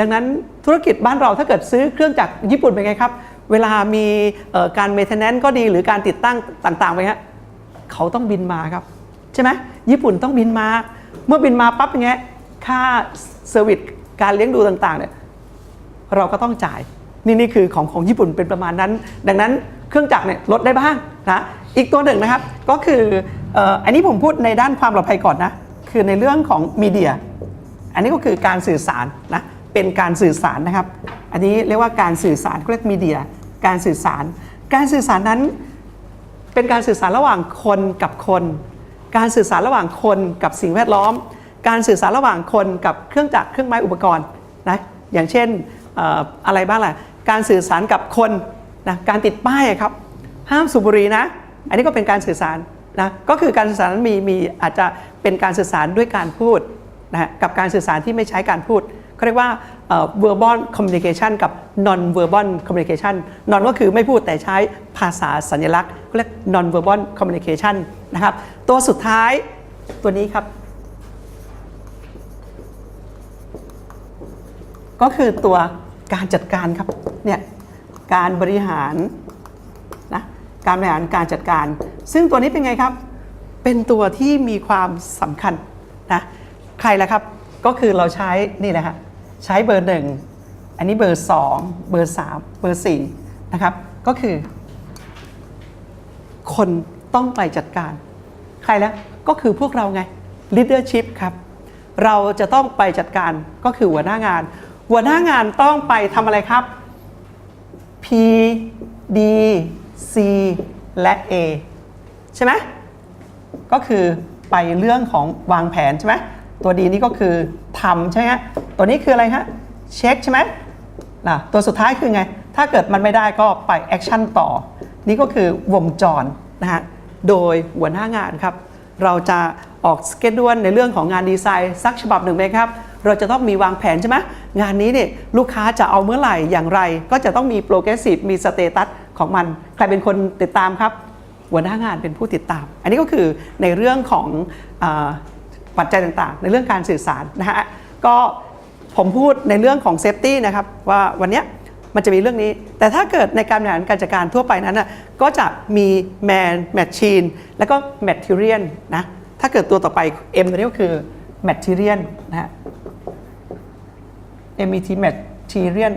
ดังนั้นธุรกิจบ้านเราถ้าเกิดซื้อเครื่องจักรญี่ปุ่นเป็นไงครับ เวลามีการเมนเทนแนนก็ดีหรือการติดตั้งต่างๆไปฮะเขาต้องบินมาครับ ใช่ไหมญี่ปุ่นต้องบินมา เมื่อบินมาปั๊บอย่างเงี้ยค่าเซอร์วิสการเลี้ยงดูต่างๆเนี่ยเราก็ต้องจ่าย นี่นี่คือของของญี่ปุ่นเป็นประมาณนั้น ดังนั้นเครื่องจักรเนี่ยลดได้บ้างนะอีกตัวหนึ่งนะครับก็คืออันนี้ผมพูดในด้านความปลอดภัยก่อนนะคือในเรื่องของมีเดีย อันนี้ก็คือการสื่อสารนะ เป็นการสื่อสารนะครับ อันนี้เรียกว่าการสื่อสารเรียกมีเดีย การสื่อสาร การสื่อสารนั้น เป็นการสื่อสารระหว่างคนกับคน การสื่อสารระหว่างคนกับสิ่งแวดล้อม การสื่อสารระหว่างคนกับเครื่องจักรเครื่องไม้อุปกรณ์นะอย่างเช่นอะไรบ้างล่ะการสื่อสารกับคนนะการติดป้ายครับ ห้ามสูบบุหรี่นะ อันนี้ก็เป็นการสื่อสารนะก็คือการสื่อสารนั้นมีมีอาจจะเป็นการสื่อสารด้วยการพูดนะกับการสื่อสารที่ไม่ใช้การพูด เขาเรียกว่า verbal communication กับ non verbal communication non ก็คือไม่พูดแต่ใช้ภาษาสัญลักษณ์เรียก non verbal communication นะครับตัวสุดท้ายตัวนี้ครับ ก็คือตัวการจัดการครับเนี่ยการบริหารนะการบริหารการจัดการ ซึ่งตัวนี้เป็นไงครับ เป็นตัวที่มีความสำคัญนะใครล่ะครับก็คือเราใช้นี่แหละฮะ ใช้เบอร์หนึ่งอันนี้เบอร์สองเบอร์สามเบอร์สี่นะครับก็คือ คนต้องไปจัดการ ใครแล้วก็คือพวกเราไง leadership ครับ เราจะต้องไปจัดการก็คือหัวหน้างาน หัวหน้างานต้องไปทำอะไรครับ P D C และ A ใช่ไหมก็คือไปเรื่องของวางแผนใช่ไหม ตัวดีนี่ก็คือทำใช่ไหมตัวนี้คืออะไรฮะเช็คใช่ไหมนะตัวสุดท้ายคือไง ถ้าเกิดมันไม่ได้ก็ไปแอคชั่นต่อ นี่ก็คือวงจรนะฮะโดยหัวหน้างานครับ เราจะออกสเกจดวนในเรื่องของงานดีไซน์สักฉบับหนึ่งไหมครับ เราจะต้องมีวางแผนใช่ไหมงานนี้เนี่ยลูกค้าจะเอาเมื่อไหร่อย่างไร ก็จะต้องมีโปรเกรสซีฟมีสเตตัสของมัน ใครเป็นคนติดตามครับหัวหน้างานเป็นผู้ติดตาม อันนี้ก็คือในเรื่องของอ ปัจจัยต่างๆ ในเรื่องการสื่อสารนะฮะก็ผมพูดในเรื่องของเซฟตี้นะครับว่าวันนี้มันจะมีเรื่องนี้ แต่ถ้าเกิดในการบริหารการจัดการทั่วไปนั้นนะก็จะมีแมนแมชชีนแล้วก็แมทเทียนนะถ้าเกิดตัวต่อไป M ตัวนี้ก็คือแมทเทียนนะฮะ MET material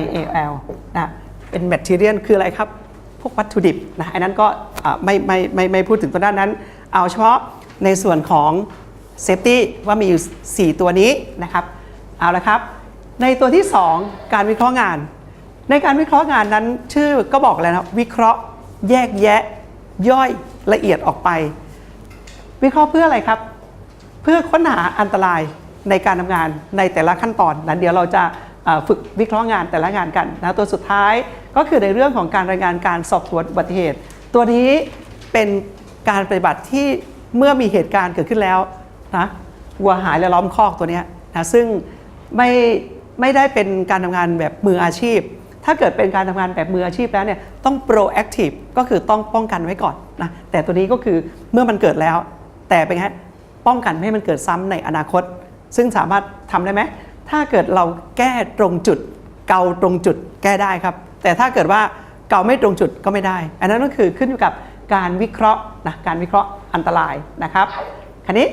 IAL นะเป็น material คืออะไรครับ พวกวัตถุดิบนะอันนั้นก็อ่ไม่ไม่ไม่ไม่พูดถึงตัวด้านนั้น เอาเฉพาะในส่วนของ safety ว่ามีอยู่ 4 ตัวนี้นะครับ เอาละครับ ในตัวที่ 2 การวิเคราะห์งาน ในการวิเคราะห์งานนั้นชื่อก็บอกแล้วนะวิเคราะห์แยกแยะย่อยละเอียดออกไป วิเคราะห์เพื่ออะไรครับ เพื่อค้นหาอันตรายในการทำงานในแต่ละขั้นตอนนั้นเดี๋ยวเราจะฝึกวิเคราะห์งานแต่ละงานกันนะตัวสุดท้ายก็คือในเรื่องของการรายงานการสอบสวนอุบัติเหตุ ตัวนี้เป็นการปฏิบัติที่เมื่อมีเหตุการณ์เกิดขึ้นแล้ว นะวัวหายและล้อมคอกตัวนี้นะซึ่งไม่ไม่ได้เป็นการทำงานแบบมืออาชีพ ถ้าเกิดเป็นการทำงานแบบมืออาชีพแล้วเนี่ยต้อง proactive ก็คือต้องป้องกันไว้ก่อนนะแต่ตัวนี้ก็คือเมื่อมันเกิดแล้ว แต่เป็นไงป้องกันไม่ให้มันเกิดซ้ำในอนาคต ซึ่งสามารถทำได้ไหมถ้าเกิดเราแก้ตรงจุด เกาตรงจุดแก้ได้ครับ แต่ถ้าเกิดว่าเกาไม่ตรงจุดก็ไม่ได้ อันนั้นก็คือขึ้นอยู่กับการวิเคราะห์นะการวิเคราะห์อันตรายนะครับคราวนี้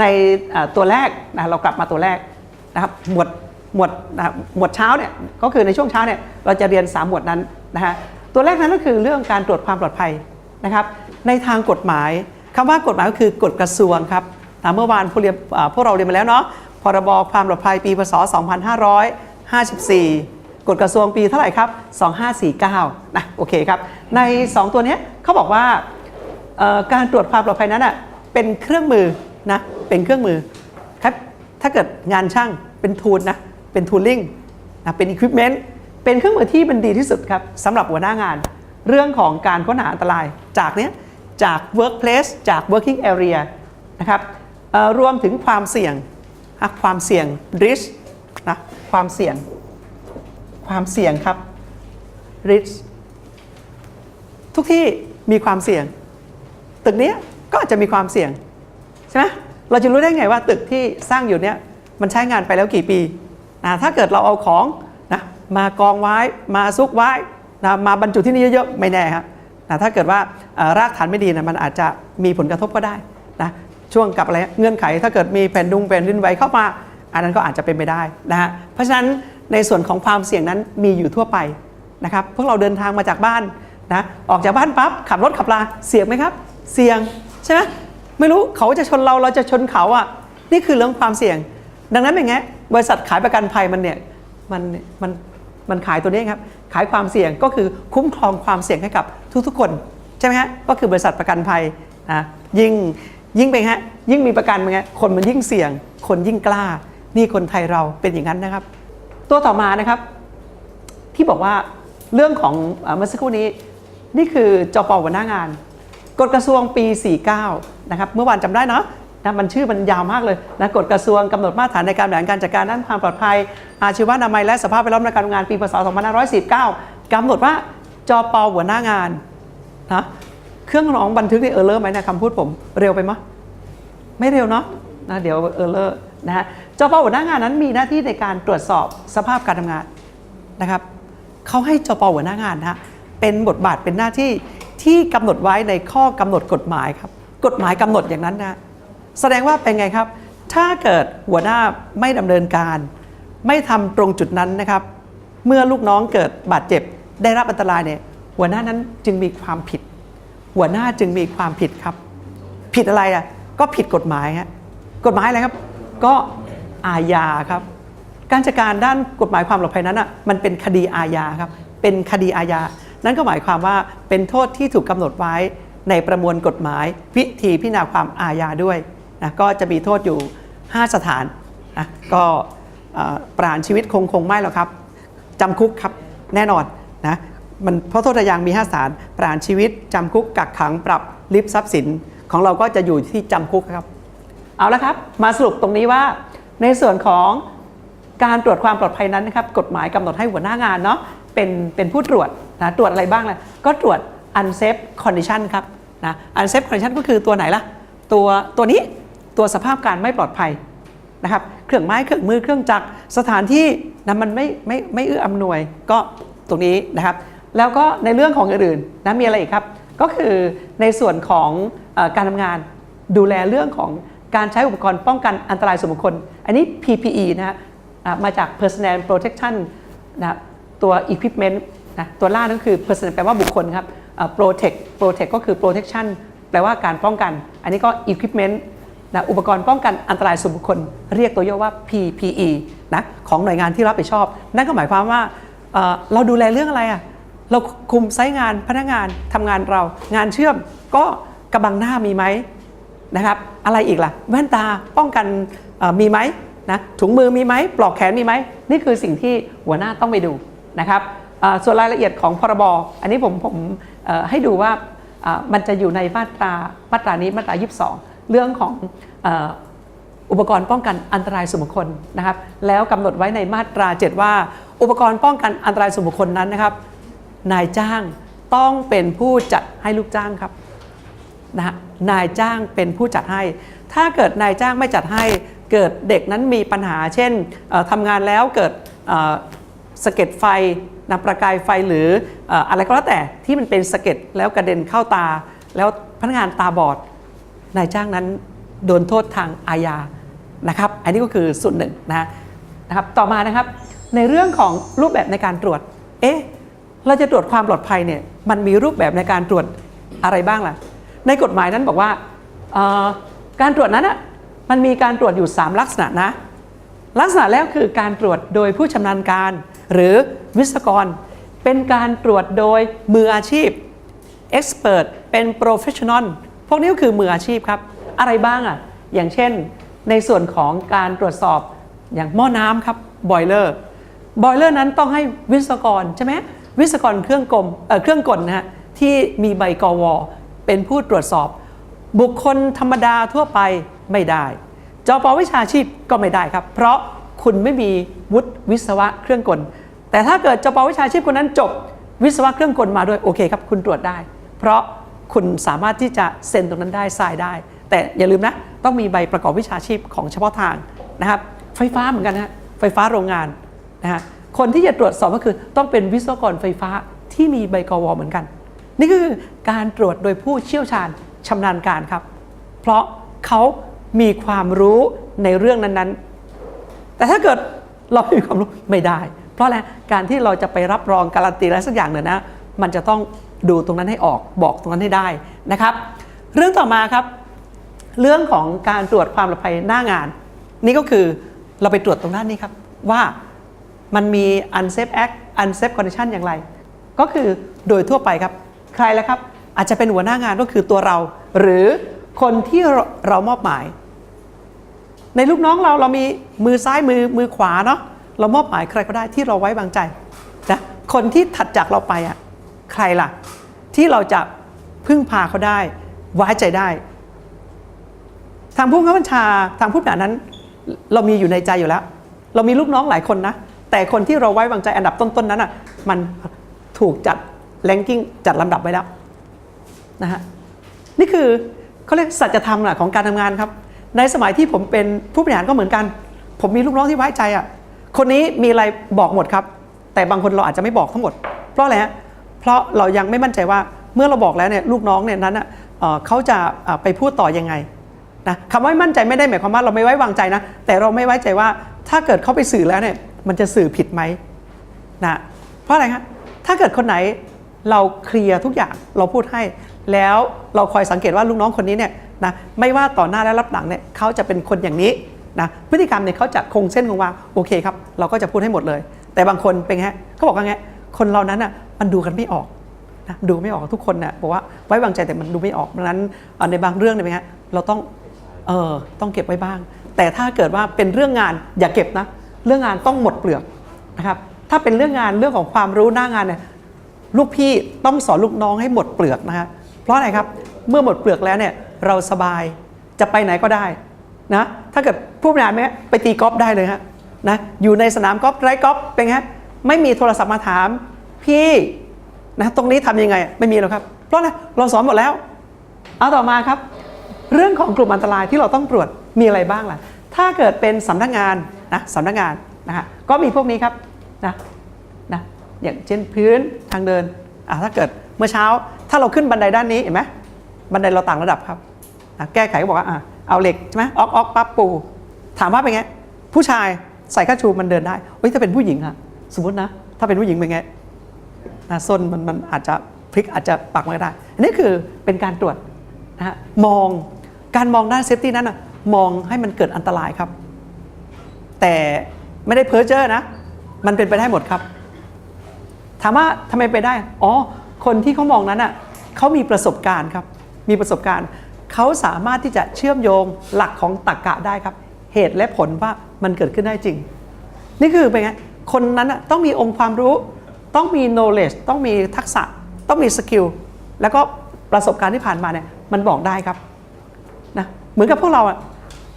ในตัวแรกนะเรากลับมาตัวแรกนะครับหมวดหมวดนะหมวดเช้าเนี่ยก็คือในช่วงเช้าเนี่ยเราจะเรียน 3 หมวดนั้นนะฮะตัวแรกนั้นก็คือเรื่องการตรวจความปลอดภัยนะครับ ในทางกฎหมายคำว่ากฎหมายก็คือกฎกระทรวงครับเมื่อวานพวกเรียนอ่าพวกเราเรียนมาแล้วเนาะพรบความปลอดภัยปีพศ 2554 กฎกระทรวงปีเท่าไหร่ครับ 2549นะโอเคครับใน 2 ตัวนี้เขาบอกว่าการตรวจความปลอดภัยนั้นเป็นเครื่องมือ นะเป็นเครื่องมือครับถ้าเกิดงานช่างเป็นทูลนะเป็นทูลลิ่งนะเป็นอุปกรณ์เป็นเครื่องมือที่มันดีที่สุดครับสำหรับหัวหน้างาน เรื่องของการค้นหาอันตรายจากเนี้ยจาก workplace จาก working area นะครับรวมถึงความเสี่ยงความเสี่ยง risk นะความเสี่ยง ความเสี่ยงครับ risk ทุกที่มีความเสี่ยง ตึกนี้ก็อาจจะมีความเสี่ยง ใช่ไหมเราจะรู้ได้ไงว่าตึกที่สร้างอยู่เนี้ยมันใช้งานไปแล้วกี่ปีนะถ้าเกิดเราเอาของนะมากองไว้มาซุกไว้นะมาบรรจุที่นี่เยอะๆไม่แน่ครับนะถ้าเกิดว่ารากฐานไม่ดีนะมันอาจจะมีผลกระทบก็ได้นะช่วงกับอะไรเงื่อนไขถ้าเกิดมีแผ่นดุงแผ่นดินไหวเข้ามา อันนั้นก็อาจจะเป็นไปได้นะฮะเพราะฉะนั้นในส่วนของความเสี่ยงนั้นมีอยู่ทั่วไปนะครับพวกเราเดินทางมาจากบ้านนะออกจากบ้านปั๊บขับรถขับลาเสี่ยงไหมครับ เสี่ยงใช่ไหม ไม่รู้เขาจะชนเราเราจะชนเขาอะนี่คือเรื่องความเสี่ยง ดังนั้นเป็นไงบริษัทขายประกันภัยมันเนี่ยมันมันมันขายตัวนี้ครับ ขายความเสี่ยงก็คือคุ้มครองความเสี่ยงให้กับทุกๆคนใช่ไหมฮะก็คือบริษัทประกันภัยนะยิ่งยิ่งเป็นฮะยิ่งมีประกันเป็นไงคนมันยิ่งเสี่ยง คนยิ่งกล้า นี่คนไทยเราเป็นอย่างนั้นนะครับ ตัวต่อมานะครับ ที่บอกว่าเรื่องของเมื่อสักครู่นี้ นี่คือจปหัวหน้างาน กฎกระทรวงปี 49 นะครับ เมื่อวานจำได้เนาะนะมันชื่อมันยาวมากเลยนะกฎกระทรวงกำหนดมาตรฐานในการบริหารการจัดการด้านความปลอดภัย อาชีวนามัยและสภาพแวดล้อมในการทำงานปีพศ2549กำหนดว่าจปหัวหน้างานนะเครื่องร้องบันทึกนี่เออร์เลอร์ไหมเนะคำพูดผมเร็วไปมั้ยไม่เร็วเนาะนะเดี๋ยวเออเลอร์นะฮะจปหัวหน้างานนั้นมีหน้าที่ในการตรวจสอบสภาพการทำงานนะครับเขาให้จปหัวหน้างานนะเป็นบทบาทเป็นหน้าที่ ที่กำหนดไว้ในข้อกำหนดกฎหมายครับ กฎหมายกำหนดอย่างนั้นนะแสดงว่าเป็นไงครับ ถ้าเกิดหัวหน้าไม่ดำเนินการ ไม่ทำตรงจุดนั้นนะครับ เมื่อลูกน้องเกิดบาดเจ็บ ได้รับอันตรายเนี่ยหัวหน้านั้นจึงมีความผิด หัวหน้าจึงมีความผิดครับ ผิดอะไรอะก็ผิดกฎหมายฮะกฎหมายอะไรครับ ก็อาญาครับ การจัดการด้านกฎหมายความปลอดภัยนั้นอะมันเป็นคดีอาญาครับ เป็นคดีอาญา นั่นก็หมายความว่าเป็นโทษที่ถูกกำหนดไว้ในประมวลกฎหมาย วิธีพิจารณาความอาญาด้วยนะก็จะมีโทษอยู่ 5 สถานนะก็ประหารชีวิตคงคงไม่หรอกครับจำคุกครับแน่นอนนะมันเพราะโทษอาญามี 5สถานประหารชีวิตจำคุกกักขังปรับลิบทรัพย์สินของเราก็จะอยู่ที่จำคุกครับ เอาละครับ มาสรุปตรงนี้ว่าในส่วนของการตรวจความปลอดภัยนั้นนะครับกฎหมายกำหนดให้หัวหน้างานเนาะเป็นเป็นผู้ตรวจ นะตรวจอะไรบ้างล่ะก็ตรวจ unsafe condition ครับนะ unsafe condition ก็คือตัวไหนล่ะ ตัวตัวนี้ตัวสภาพการไม่ปลอดภัยนะครับเครื่องไม้เครื่องมือเครื่องจักรสถานที่นะมันไม่ไม่ไม่เอื้ออำนวยก็ตรงนี้นะครับ แล้วก็ในเรื่องของอื่นๆนะมีอะไรอีกครับ ก็คือในส่วนของอการทำงานดูแลเรื่องของการใช้อุปกรณ์ป้องกันอันตรายส่วนบุคคล อันนี้ PPE นะฮะมาจาก Personal Protection นะตัว Equipment นะตัวล่างนั่นคือ Personal แปลว่าบุคคลครับ Protect Protect ก็คือ Protection แปลว่าการป้องกัน อันนี้ก็ Equipment นะอุปกรณ์ป้องกันอันตรายส่วนบุคคล เรียกตัวย่อว่า PPE นะของหน่วยงานที่รับผิดชอบ นั่นก็หมายความว่าเเราดูแลเรื่องอะไรอะเราคุมไซต์งานพนักงานทำงานเรา งานเชื่อมก็กระบังหน้ามีไหมนะครับอะไรอีกล่ะแว่นตาป้องกันมีไหมนะถุงมือมีไหมปลอกแขนมีไหมนี่คือสิ่งที่หัวหน้าต้องไปดูนะครับ ส่วนรายละเอียดของพรบอันนี้ผมผมให้ดูว่ามันจะอยู่ในมาตรามาตรานี้มาตรา 22 เรื่องของอ,อุปกรณ์ป้องกันอันตรายส่วนบุคคลนะครับแล้วกำหนดไว้ในมาตรา 7 ว่า อุปกรณ์ป้องกันอันตรายส่วนบุคคลนั้นนะครับ นายจ้างต้องเป็นผู้จัดให้ลูกจ้างครับนะฮะนายจ้างเป็นผู้จัดให้ ถ้าเกิดนายจ้างไม่จัดให้เกิดเด็กนั้นมีปัญหา เช่นเอ่อทำงานแล้วเกิดสะเก็ดไฟ นำประกายไฟหรืออะไรก็แล้วแต่ที่มันเป็นสะเก็ดแล้วกระเด็นเข้าตา แล้วพนักงานตาบอดนายจ้างนั้นโดนโทษทางอาญานะครับ อันนี้ก็คือส่วนหนึ่งนะนะครับต่อมานะครับในเรื่องของรูปแบบในการตรวจ เอ๊ะเราจะตรวจความปลอดภัยเนี่ยมันมีรูปแบบในการตรวจอะไรบ้างล่ะ ในกฎหมายนั้นบอกว่าการตรวจนั้นอะมันมีการตรวจอยู่ 3 ลักษณะนะลักษณะแรกคือการตรวจโดยผู้ชำนาญการ หรือวิศวกร เป็นการตรวจโดยมืออาชีพ expert เป็น professional พวกนี้ก็คือมืออาชีพครับ อะไรบ้างอะ อย่างเช่น ในส่วนของการตรวจสอบอย่างหม้อน้ำครับ boiler boiler นั้นต้องให้วิศวกรใช่ไหมวิศวกรเครื่องกลเเครื่องกลนะฮะที่มีใบกวเป็นผู้ตรวจสอบ บุคคลธรรมดาทั่วไปไม่ได้จปวิชาชีพก็ไม่ได้ครับ เพราะ คุณไม่มีวุฒิวิศวะเครื่องกล แต่ถ้าเกิดจปวิชาชีพคนนั้นจบวิศวะเครื่องกลมาด้วยโอเคครับ คุณตรวจได้ เพราะคุณสามารถที่จะเซ็นตรงนั้นได้ทรายได้ แต่อย่าลืมนะ ต้องมีใบประกอบวิชาชีพของเฉพาะทางนะครับ ไฟฟ้าเหมือนกันนะฮะไฟฟ้าโรงงานนะฮะคนที่จะตรวจสอบก็คือต้องเป็นวิศวกรไฟฟ้าที่มีใบกวเหมือนกัน นี่คือการตรวจโดยผู้เชี่ยวชาญชำนาญการครับ เพราะเขามีความรู้ในเรื่องนั้นๆ แต่ถ้าเกิดเราไม่มีความรู้ไม่ได้ เพราะอะไรการที่เราจะไปรับรองการันตีอะไรสักอย่างเนี่ยนะมันจะต้องดูตรงนั้นให้ออกบอกตรงนั้นให้ได้นะครับ เรื่องต่อมาครับ เรื่องของการตรวจความปลอดภัยหน้างาน นี่ก็คือเราไปตรวจตรงด้านนี้ครับ ว่ามันมี unsafe act unsafe condition อย่างไร ก็คือโดยทั่วไปครับ ใครแล้วครับ อาจจะเป็นหัวหน้างานก็คือตัวเรา หรือคนที่เราเรามอบหมาย ในลูกน้องเราเรามีมือซ้ายมือมือขวาเนาะเรามอบหมายใครก็ได้ที่เราไว้วางใจนะคนที่ถัดจากเราไปอะใครล่ะ ที่เราจะพึ่งพาเขาได้ ไว้ใจได้ ทางผู้บังคับบัญชาทางผู้บริหานั้น เรามีอยู่ในใจอยู่แล้ว เรามีลูกน้องหลายคนนะแต่คนที่เราไว้วางใจอันดับต้นๆนั้นอะมันถูกจัดแรงกิ้งจัดลำดับไว้แล้วนะฮะนี่คือเขาเรียกสัจธรรมนะของการทำงานครับ ในสมัยที่ผมเป็นผู้บริหารก็เหมือนกัน ผมมีลูกน้องที่ไว้ใจอะคนนี้มีอะไรบอกหมดครับ แต่บางคนเราอาจจะไม่บอกทั้งหมด เพราะอะไรฮะเพราะเรายังไม่มั่นใจว่าเมื่อเราบอกแล้วเนี่ยลูกน้องเนี่ยนั้นอะเขาจะไปพูดต่อยังไงนะคำว่าม่มั่นใจไม่ได้หมายความว่าเราไม่ไว้วางใจนะ แต่เราไม่ไว้ใจว่าถ้าเกิดเขาไปสื่อแล้วเนี่ยมันจะสื่อผิดไหมนะเพราะอะไรครับถ้าเกิดคนไหนเราเคลียร์ทุกอย่างเราพูดให้ แล้วเราคอยสังเกตว่าลูกน้องคนนี้เนี่ย นะไม่ว่าต่อหน้าและรับหลังเนี่ยเขาจะเป็นคนอย่างนี้นะพฤติกรรมเนี่ยเขาจะคงเส้นคงวาโอเคครับ เราก็จะพูดให้หมดเลย แต่บางคนเป็นไงเขาบอกว่าไงคนเรานั้นอะมันดูกันไม่ออกนะดูไม่ออกทุกคนนะบอกว่าไว้วางใจแต่มันดูไม่ออกดังนั้นในบางเรื่องเนี่ยเป็นไงเราต้องเออต้องเก็บไว้บ้าง แต่ถ้าเกิดว่าเป็นเรื่องงานอย่าเก็บนะเรื่องงานต้องหมดเปลือกนะครับถ้าเป็นเรื่องงานเรื่องของความรู้หน้างานเนี่ยลูกพี่ต้องสอนลูกน้องให้หมดเปลือกนะครับเพราะอะไรครับเมื่อหมดเปลือกแล้วเนี่ย เราสบายจะไปไหนก็ได้นะถ้าเกิดผู้บริหารไหมไปตีกอล์ฟได้เลยฮะนะอยู่ในสนามกอล์ฟไร้กอล์ฟเป็นไงฮะไม่มีโทรศัพท์มาถามพี่นะตรงนี้ทำยังไงไม่มีหรอกครับ เพราะอะไรเราสอนหมดแล้ว เอาต่อมาครับ เรื่องของกลุ่มอันตรายที่เราต้องตรวจมีอะไรบ้างล่ะ ถ้าเกิดเป็นสำนักงานนะสำนักงานนะฮะก็มีพวกนี้ครับนะนะอย่างเช่นพื้นทางเดินอะถ้าเกิดเมื่อเช้าถ้าเราขึ้นบันไดด้านนี้เห็นไหม บันไดเราต่างระดับครับแก้ไขก็บอกว่าเอาเหล็กใช่ไหมออกออกปั๊บปู ถามว่าเป็นไง ผู้ชายใส่ข้าชูมันเดินได้เฮ้ยถ้าเป็นผู้หญิงอะสมมตินะ ถ้าเป็นผู้หญิงเป็นไงนะส้นมันมันอาจจะพลิกอาจจะปักไม่ได้ อันนี้คือเป็นการตรวจนะฮะมองการมองด้านเซฟตี้นั้นนะมองให้มันเกิดอันตรายครับ แต่ไม่ได้เพ้อเจ้อนะ มันเป็นไปได้หมดครับ ถามว่าทำไมไปได้ อ๋อ คนที่เขามองนั้นอะเขามีประสบการณ์ครับ มีประสบการณ์ เขาสามารถที่จะเชื่อมโยงหลักของตรรกะได้ครับ เหตุและผลว่ามันเกิดขึ้นได้จริง นี่คือเป็นไงคนนั้นต้องมีองค์ความรู้ ต้องมี knowledge ต้องมีทักษะ ต้องมีสกิลแล้วก็ประสบการณ์ที่ผ่านมาเนี่ยมันบอกได้ครับนะเหมือนกับพวกเรา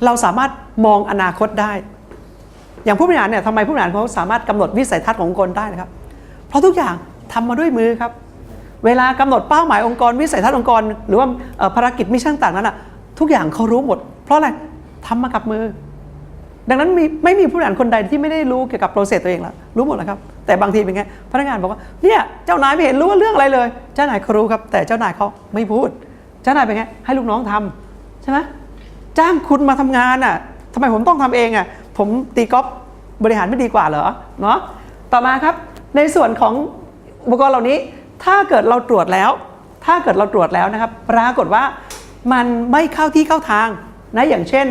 เราสามารถมองอนาคตได้ อย่างผู้บริหารเนี่ยทำไมผู้บริหารเขาสามารถกำหนดวิสัยทัศน์ขององค์กรได้นะครับ เพราะทุกอย่างทำมาด้วยมือครับ เวลากำหนดเป้าหมายองค์กรวิสัยทัศน์องค์กร หรือว่าภารกิจมิชชั่นต่างนั้นอะทุกอย่างเขารู้หมด เพราะอะไรทำมากับมือ ดังนั้นมีไม่มีผู้บริหารคนใดที่ไม่ได้รู้เกี่ยวกับโปรเซสตัวเองละรู้หมดแล้วครับ แต่บางทีเป็นไงพนักงานบอกว่าเนี่ยเจ้านายไม่เห็นรู้ว่าเรื่องอะไรเลย เจ้านายเขารู้ครับ แต่เจ้านายเขาไม่พูด เจ้านายเป็นไงให้ลูกน้องทำใช่ไหมจ้างคุณมาทำงานอะทำไมผมต้องทำเองอะผมตีกอล์ฟบริหารไม่ดีกว่าเหรอเนาะต่อมาครับในส่วนของอุปกรณ์เหล่านี้ ถ้าเกิดเราตรวจแล้ว ถ้าเกิดเราตรวจแล้วนะครับ ปรากฏว่ามันไม่เข้าที่เข้าทางนะอย่างเช่น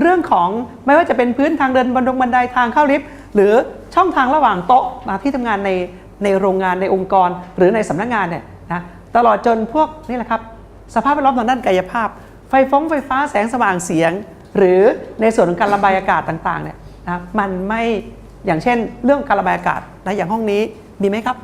เรื่องของไม่ว่าจะเป็นพื้นทางเดินบันดงบันไดทางเข้าลิฟต์หรือช่องทางระหว่างโต๊ะนะที่ทำงานในในโรงงานในองค์กร หรือในสำนักงานเนี่ยนะตลอดจนพวกนี่แหละครับสภาพแวดล้อมทางด้านกายภาพ ไฟฟ้องไฟฟ้าแสงสว่างเสียง หรือในส่วนของการระบายอากาศต่างๆเนี่ยนะมันไม่อย่างเช่นเรื่องการระบายอากาศนะอย่างห้องนี้มีไหมครับ